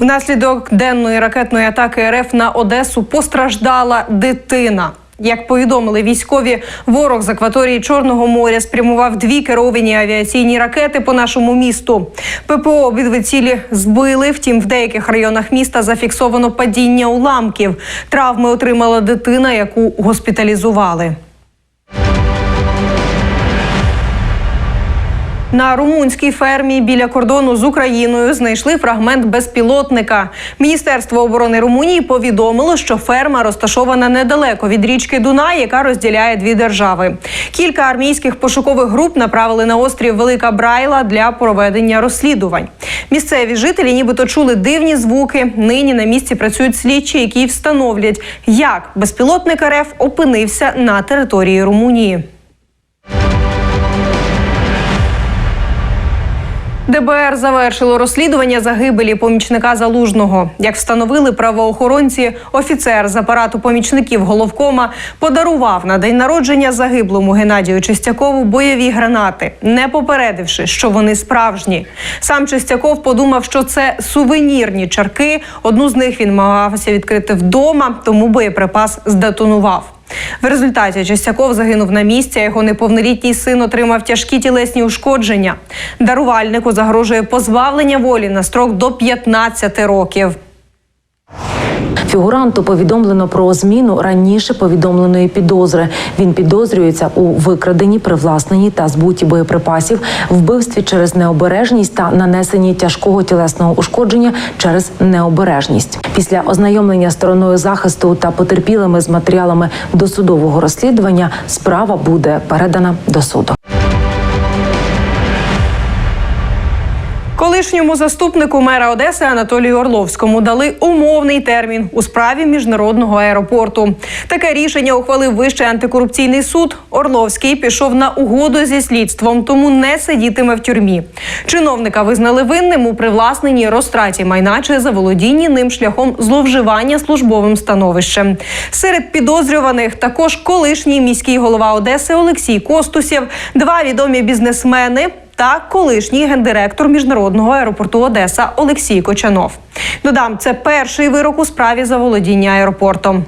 Внаслідок денної ракетної атаки РФ на Одесу постраждала дитина. Як повідомили військові, ворог з акваторії Чорного моря спрямував дві керовані авіаційні ракети по нашому місту. ППО обидві цілі збили. Втім, в деяких районах міста зафіксовано падіння уламків. Травми отримала дитина, яку госпіталізували. На румунській фермі біля кордону з Україною знайшли фрагмент безпілотника. Міністерство оборони Румунії повідомило, що ферма розташована недалеко від річки Дунай, яка розділяє дві держави. Кілька армійських пошукових груп направили на острів Велика Брайла для проведення розслідувань. Місцеві жителі, нібито чули дивні звуки. Нині на місці працюють слідчі, які встановлять, як безпілотник РФ опинився на території Румунії. ДБР завершило розслідування загибелі помічника залужного. Як встановили правоохоронці, офіцер з апарату помічників головкома подарував на день народження загиблому Геннадію Чистякову бойові гранати, не попередивши, що вони справжні. Сам Чистяков подумав, що це сувенірні чарки. Одну з них він намагався відкрити вдома, тому боєприпас здетонував. В результаті Чистяков загинув на місці. а Його неповнолітній син отримав тяжкі тілесні ушкодження. Дарувальнику загрожує позбавлення волі на строк до 15 років. Фігуранту повідомлено про зміну раніше повідомленої підозри. Він підозрюється у викраденні, привласненні та збуті боєприпасів, вбивстві через необережність та нанесенні тяжкого тілесного ушкодження через необережність. Після ознайомлення стороною захисту та потерпілими з матеріалами досудового розслідування справа буде передана до суду. Колишньому заступнику мера Одеси Анатолію Орловському дали умовний термін у справі міжнародного аеропорту. Таке рішення ухвалив Вищий антикорупційний суд. Орловський пішов на угоду зі слідством, тому не сидітиме в тюрмі. Чиновника визнали винним у привласненні розтраті майна чи заволодінні ним шляхом зловживання службовим становищем. Серед підозрюваних також колишній міський голова Одеси Олексій Костусєв, два відомі бізнесмени та колишній гендиректор міжнародного аеропорту Одеса Олексій Кочанов. Додам, це перший вирок у справі за володіння аеропортом.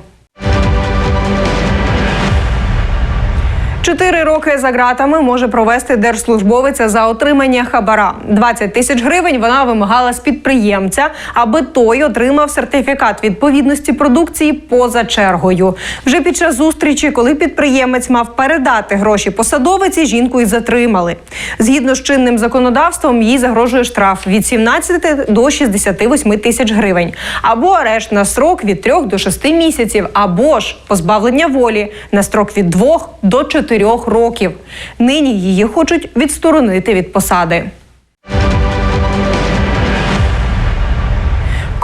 Чотири роки за ґратами може провести держслужбовиця за отримання хабара. 20 тисяч гривень вона вимагала з підприємця, аби той отримав сертифікат відповідності продукції поза чергою. Вже під час зустрічі, коли підприємець мав передати гроші посадовиці, жінку й затримали. Згідно з чинним законодавством, їй загрожує штраф від 17 до 68 тисяч гривень, або арешт на срок від 3 до 6 місяців, або ж позбавлення волі на строк від 2 до 4 років. Нині її хочуть відсторонити від посади.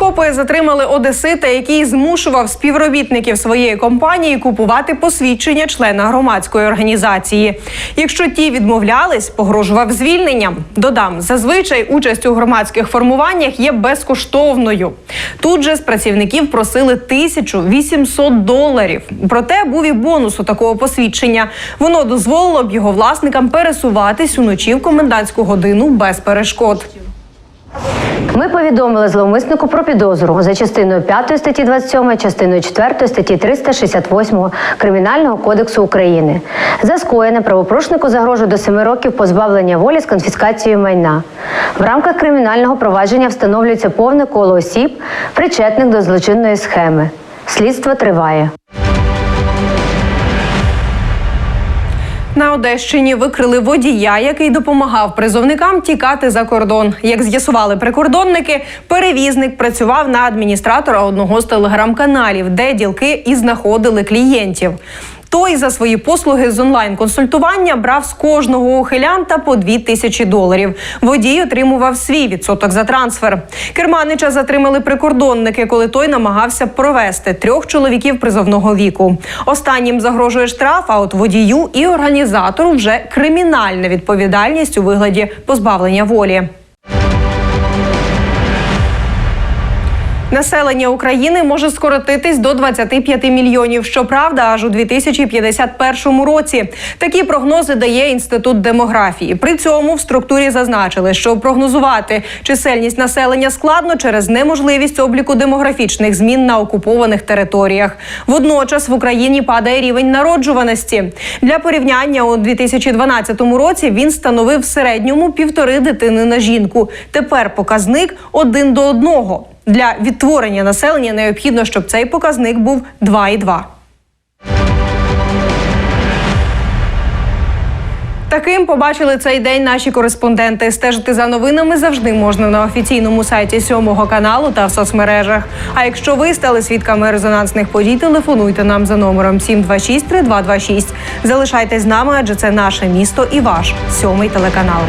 Копи затримали одесита, який змушував співробітників своєї компанії купувати посвідчення члена громадської організації. Якщо ті відмовлялись, погрожував звільненням. Додам, зазвичай участь у громадських формуваннях є безкоштовною. Тут же з працівників просили 1800 доларів. Проте був і бонус у такого посвідчення. Воно дозволило б його власникам пересуватись уночі в комендантську годину без перешкод. Ми повідомили зловмиснику про підозру за частиною 5 статті 27, частиною 4 статті 368 Кримінального кодексу України. За скоєне правопорушнику загрожує до 7 років позбавлення волі з конфіскацією майна. В рамках кримінального провадження встановлюється повне коло осіб, причетних до злочинної схеми. Слідство триває. На Одещині викрили водія, який допомагав призовникам тікати за кордон. Як з'ясували прикордонники, перевізник працював на адміністратора одного з телеграм-каналів, де ділки і знаходили клієнтів. Той за свої послуги з онлайн-консультування брав з кожного ухилянта по 2 тисячі доларів. Водій отримував свій відсоток за трансфер. Керманича затримали прикордонники, коли той намагався провести трьох чоловіків призовного віку. Останнім загрожує штраф, а от водію і організатору вже кримінальна відповідальність у вигляді позбавлення волі. Населення України може скоротитись до 25 мільйонів. Щоправда, аж у 2051 році. Такі прогнози дає інститут демографії. При цьому в структурі зазначили, що прогнозувати чисельність населення складно через неможливість обліку демографічних змін на окупованих територіях. Водночас в Україні падає рівень народжуваності. Для порівняння у 2012 році він становив в середньому півтори дитини на жінку. Тепер показник один до одного. Для відтворення населення необхідно, щоб цей показник був 2,2. Таким побачили цей день наші кореспонденти. Стежити за новинами завжди можна на офіційному сайті сьомого каналу та в соцмережах. А якщо ви стали свідками резонансних подій, телефонуйте нам за номером 726-3226. Залишайтесь з нами, адже це наше місто і ваш сьомий телеканал.